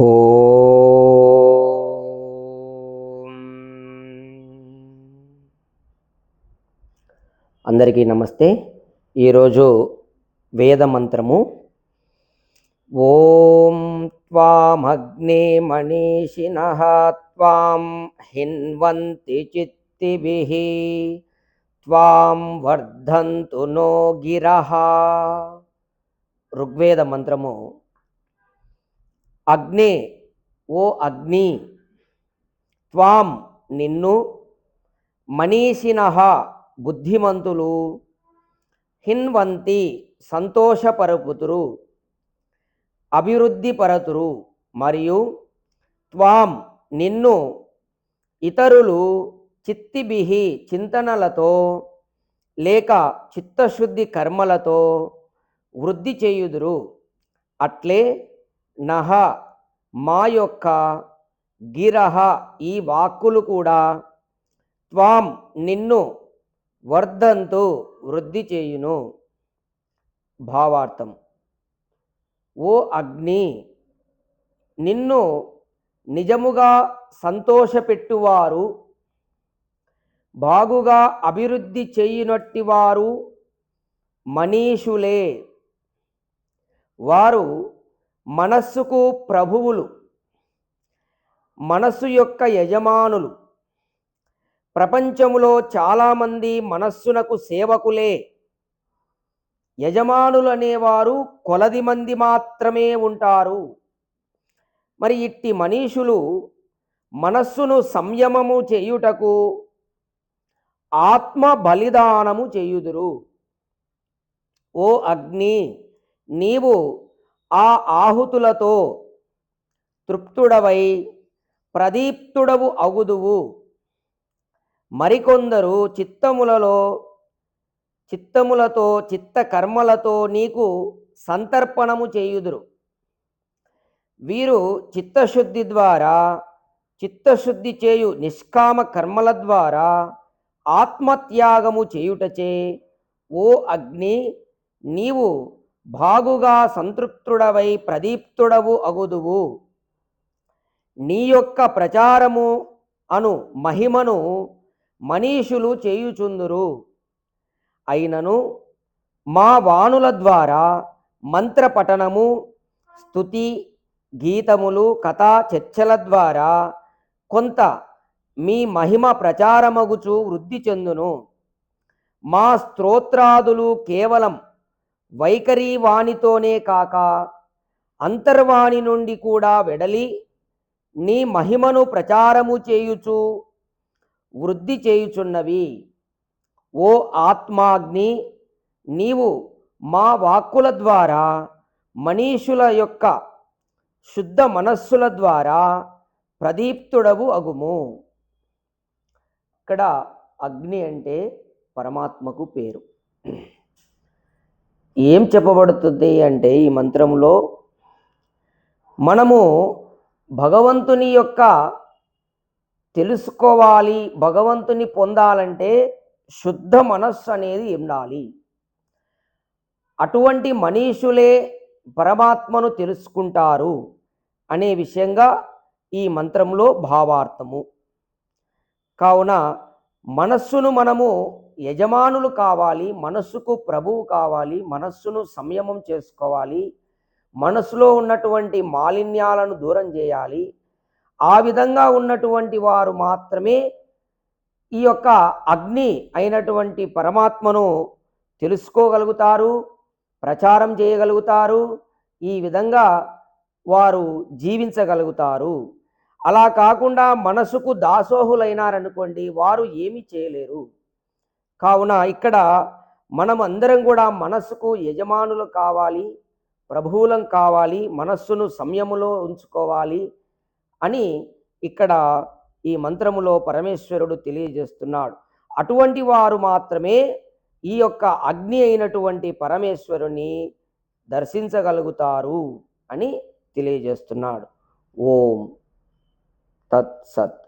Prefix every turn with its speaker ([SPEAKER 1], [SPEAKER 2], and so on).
[SPEAKER 1] ఓం. అందరికీ నమస్తే. ఈరోజు వేద మంత్రము. ఓం త్వామగ్నే మనీషిణ త్వాం హిన్వంతి చిత్తిభిః త్వాం వర్ధంతు నో గిరః. ఋగ్వేద మంత్రము అగ్నే ఓ అగ్ని త్వాం నిన్ను మనీషిన బుద్ధిమంతులు హిన్వంతి సంతోషపరుపుతురు అభివృద్ధిపరతురు మరియు త్వాం నిన్ను ఇతరులు చిత్తిబిహి చింతనలతో లేక చిత్తశుద్ధి కర్మలతో వృద్ధి చేయుదురు. అట్లే నహ మా యొక్క గిరహ ఈ వాక్కులు కూడా త్వాం నిన్ను వర్ధంతు వృద్ధి చేయును. భావార్థం. ఓ అగ్ని నిన్ను నిజముగా సంతోషపెట్టువారు బాగుగా అభివృద్ధి చేయునట్టివారు మనీషులే వారు మనస్సుకు ప్రభువులు మనస్సు యొక్క యజమానులు. ప్రపంచములో చాలామంది మనస్సునకు సేవకులే. యజమానులు అనేవారు కొలది మంది మాత్రమే ఉంటారు. మరి ఇట్టి మనీషులు మనస్సును సంయమము చేయుటకు ఆత్మ బలిదానము చేయుదురు. ఓ అగ్ని నీవు ఆ ఆహుతులతో తృప్తుడవై ప్రదీప్తుడవు అగుదువు. మరికొందరు చిత్తములలో చిత్తములతో చిత్త కర్మలతో నీకు సంతర్పణము చేయుదురు. వీరు చిత్తశుద్ధి ద్వారా చిత్తశుద్ధి చేయు నిష్కామ కర్మల ద్వారా ఆత్మత్యాగము చేయుటచే ఓ అగ్ని నీవు బాగుగా సంతృప్తుడవై ప్రదీప్తుడవు అగుదువు. నీ యొక్క ప్రచారము అను మహిమను మనీషులు చేయుచుందురు. అయినను మా వాణుల ద్వారా మంత్రపఠనము స్థుతి గీతములు కథా చర్చల ద్వారా కొంత మీ మహిమ ప్రచారమగుచు వృద్ధి చెందును. మా స్తోత్రాదులు కేవలం వైఖరి వాణితోనే కాక అంతర్వాణి నుండి కూడా వెడలి నీ మహిమను ప్రచారము చేయుచు వృద్ధి చేయుచున్నవి. ఓ ఆత్మాగ్ని నీవు మా వాక్కుల ద్వారా మనీషుల యొక్క శుద్ధ మనస్సుల ద్వారా ప్రదీప్తుడవు అగుము. ఇక్కడ అగ్ని అంటే పరమాత్మకు పేరు. ఏం చెప్పబడుతుంది అంటే ఈ మంత్రంలో మనము భగవంతుని యొక్క తెలుసుకోవాలి భగవంతుని పొందాలంటే శుద్ధ మనస్సు అనేది ఉండాలి. అటువంటి మనీషులే పరమాత్మను తెలుసుకుంటారు అనే విషయంగా ఈ మంత్రంలో భావార్థము. కావున మనస్సును మనము యజమానులు కావాలి మనస్సుకు ప్రభువు కావాలి మనస్సును సంయమం చేసుకోవాలి మనస్సులో ఉన్నటువంటి మాలిన్యాలను దూరం చేయాలి. ఆ విధంగా ఉన్నటువంటి వారు మాత్రమే ఈ యొక్క అగ్ని అయినటువంటి పరమాత్మను తెలుసుకోగలుగుతారు ప్రచారం చేయగలుగుతారు ఈ విధంగా వారు జీవించగలుగుతారు. అలా కాకుండా మనసుకు దాసోహులైనారనుకోండి వారు ఏమీ చేయలేరు. కావున ఇక్కడ మనం అందరం కూడా మనస్సుకు యజమానులు కావాలి ప్రభువులం కావాలి మనస్సును సంయములో ఉంచుకోవాలి అని ఇక్కడ ఈ మంత్రములో పరమేశ్వరుడు తెలియజేస్తున్నాడు. అటువంటి వారు మాత్రమే ఈ యొక్క అగ్ని అయినటువంటి పరమేశ్వరుని దర్శించగలుగుతారు అని తెలియజేస్తున్నాడు. ఓం. तत्सत्